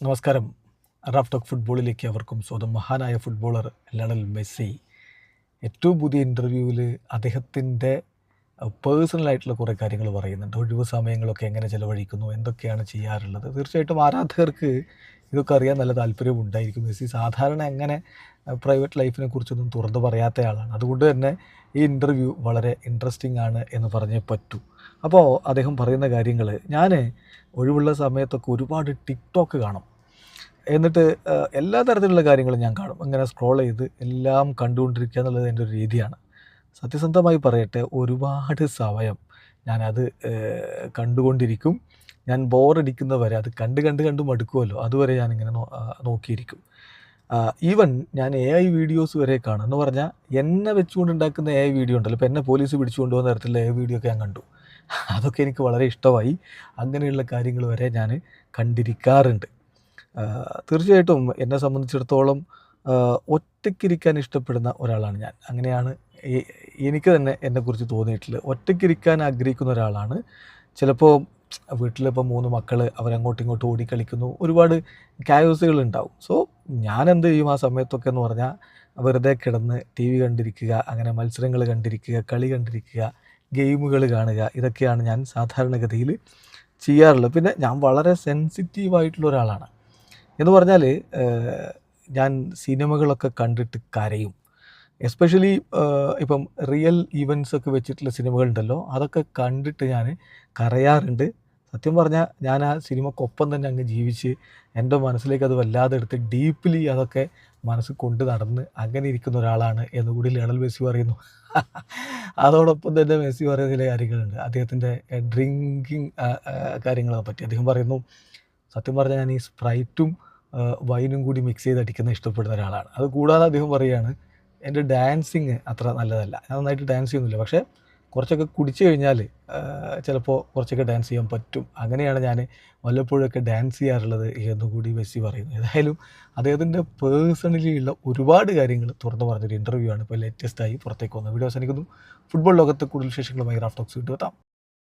നമസ്കാരം. Raf talk ഫുട്ബോളിലേക്ക് അവർക്കും സ്വന്തം മഹാനായ ഫുട്ബോളർ ലണൽ മെസ്സി. ഏറ്റവും പുതിയ ഇന്റർവ്യൂവിൽ അദ്ദേഹത്തിന്റെ പേഴ്സണലായിട്ടുള്ള കുറേ കാര്യങ്ങൾ പറയുന്നുണ്ട്. ഒഴിവ് സമയങ്ങളൊക്കെ എങ്ങനെ ചിലവഴിക്കുന്നു? എന്തൊക്കെയാണ് ചെയ്യാറുള്ളത്? തീർച്ചയായിട്ടും ആരാധകർക്ക് ഇതൊക്കെ അറിയാൻ നല്ല താല്പര്യം ഉണ്ടായിരിക്കും. മെസ്സി സാധാരണ അങ്ങനെ പ്രൈവറ്റ് ലൈഫിനെ കുറിച്ചൊന്നും തുറന്നു പറയാത്ത ആളാണ്. അതുകൊണ്ട് തന്നെ ഈ ഇന്റർവ്യൂ വളരെ ഇൻട്രസ്റ്റിംഗ് ആണ് എന്ന് പറഞ്ഞേ പറ്റൂ. അപ്പോൾ അദ്ദേഹം പറയുന്ന കാര്യങ്ങൾ ഞാൻ ഒഴിവുള്ള സമയത്തൊക്കെ ഒരുപാട് ടിക്ടോക്ക് കാണും. എന്നിട്ട് എല്ലാ തരത്തിലുള്ള കാര്യങ്ങളും ഞാൻ കാണും. അങ്ങനെ സ്ക്രോൾ ചെയ്ത് എല്ലാം കണ്ടുകൊണ്ടിരിക്കുക എന്നുള്ളത് എന്റെ ഒരു രീതിയാണ്. സത്യസന്ധമായി പറയട്ടെ ഒരുപാട് സമയം ഞാനത് കണ്ടുകൊണ്ടിരിക്കും. ഞാൻ ബോറടിക്കുന്ന വരെ അത് കണ്ട് കണ്ട് കണ്ട് മടുക്കുമല്ലോ അതുവരെ ഞാനിങ്ങനെ നോക്കിയിരിക്കും. ഈവൻ ഞാൻ എ ഐ വീഡിയോസ് വരെ കാണും. എന്ന് പറഞ്ഞാൽ എന്നെ വെച്ചുകൊണ്ട് ഉണ്ടാക്കുന്ന എ ഐ വീഡിയോ ഉണ്ടല്ലോ. ഇപ്പോൾ എന്നെ പോലീസ് പിടിച്ചുകൊണ്ട് പോകുന്ന തരത്തിലുള്ള എ ഐ വീഡിയോ ഒക്കെ ഞാൻ കണ്ടു. അതൊക്കെ എനിക്ക് വളരെ ഇഷ്ടമായി. അങ്ങനെയുള്ള കാര്യങ്ങൾ വരെ ഞാൻ കണ്ടിരിക്കാറുണ്ട്. തീർച്ചയായിട്ടും എന്നെ സംബന്ധിച്ചിടത്തോളം ഒറ്റയ്ക്കിരിക്കാൻ ഇഷ്ടപ്പെടുന്ന ഒരാളാണ് ഞാൻ. അങ്ങനെയാണ് എനിക്ക് തന്നെ എന്നെക്കുറിച്ച് തോന്നിയിട്ടുള്ളത്. ഒറ്റയ്ക്കിരിക്കാൻ ആഗ്രഹിക്കുന്ന ഒരാളാണ്. ചിലപ്പോൾ വീട്ടിലിപ്പോൾ മൂന്ന് മക്കൾ അവരങ്ങോട്ടും ഇങ്ങോട്ടും ഓടിക്കളിക്കുന്നു ഒരുപാട് ക്യായോസുകൾ ഉണ്ടാവും. സോ ഞാൻ എന്ത് ചെയ്യും ആ സമയത്തൊക്കെ എന്ന് പറഞ്ഞാൽ വെറുതെ കിടന്ന് ടി വി കണ്ടിരിക്കുക അങ്ങനെ മത്സരങ്ങൾ കണ്ടിരിക്കുക കളി കണ്ടിരിക്കുക ഗെയിമുകൾ കാണുക ഇതൊക്കെയാണ് ഞാൻ സാധാരണഗതിയിൽ ചെയ്യാറുള്ളത്. പിന്നെ ഞാൻ വളരെ സെൻസിറ്റീവായിട്ടുള്ള ഒരാളാണ്. എന്ന് പറഞ്ഞാൽ ഞാൻ സിനിമകളൊക്കെ കണ്ടിട്ട് കരയും. എസ്പെഷ്യലി ഇപ്പം റിയൽ ഈവൻസ് ഒക്കെ വെച്ചിട്ടുള്ള സിനിമകളുണ്ടല്ലോ അതൊക്കെ കണ്ടിട്ട് ഞാൻ കരയാറുണ്ട്. സത്യം പറഞ്ഞാൽ ഞാൻ ആ സിനിമക്കൊപ്പം തന്നെ അങ്ങ് ജീവിച്ച് എന്റെ മനസ്സിലേക്ക് അത് വല്ലാതെ എടുത്ത് ഡീപ്ലി അതൊക്കെ മനസ്സിൽ കൊണ്ട് നടന്ന് അങ്ങനെ ഇരിക്കുന്ന ഒരാളാണ് എന്നുകൂടി ലയണൽ മെസ്സി പറയുന്നു. അതോടൊപ്പം തന്നെ മെസ്സി പറയുന്ന ചില കാര്യങ്ങളുണ്ട്. അദ്ദേഹത്തിന്റെ ഡ്രിങ്കിങ് കാര്യങ്ങളെ പറ്റി. അദ്ദേഹം പറയുന്നു സത്യം പറഞ്ഞാൽ ഞാൻ ഈ സ്പ്രൈറ്റും വൈനും കൂടി മിക്സ് ചെയ്ത് അടിക്കുന്ന ഇഷ്ടപ്പെടുന്ന ഒരാളാണ്. അത് കൂടാതെ അദ്ദേഹം പറയുകയാണ് എന്റെ ഡാൻസിങ് അത്ര നല്ലതല്ല. ഞാൻ നന്നായിട്ട് ഡാൻസ് ചെയ്യുന്നില്ല. പക്ഷേ കുറച്ചൊക്കെ കുടിച്ചു കഴിഞ്ഞാൽ ചിലപ്പോൾ കുറച്ചൊക്കെ ഡാൻസ് ചെയ്യാൻ പറ്റും. അങ്ങനെയാണ് ഞാൻ വല്ലപ്പോഴൊക്കെ ഡാൻസ് ചെയ്യാറുള്ളത് എന്നുകൂടി മെസ്സി പറയുന്നു ഏതായാലും അദ്ദേഹത്തിന്റെ പേഴ്സണലി ഉള്ള ഒരുപാട് കാര്യങ്ങൾ തുറന്നു പറഞ്ഞൊരു ഇന്റർവ്യൂ ആണ് ഇപ്പോൾ ലേറ്റസ്റ്റായി പുറത്തേക്ക് വന്നത്. വീഡിയോ അവസാനിക്കുന്നു. ഫുട്ബോൾ ലോകത്ത് കൂടുതൽ വിശേഷങ്ങളുമായി റാഫ്റ്റോക്സ് വിട്ടു എത്താം.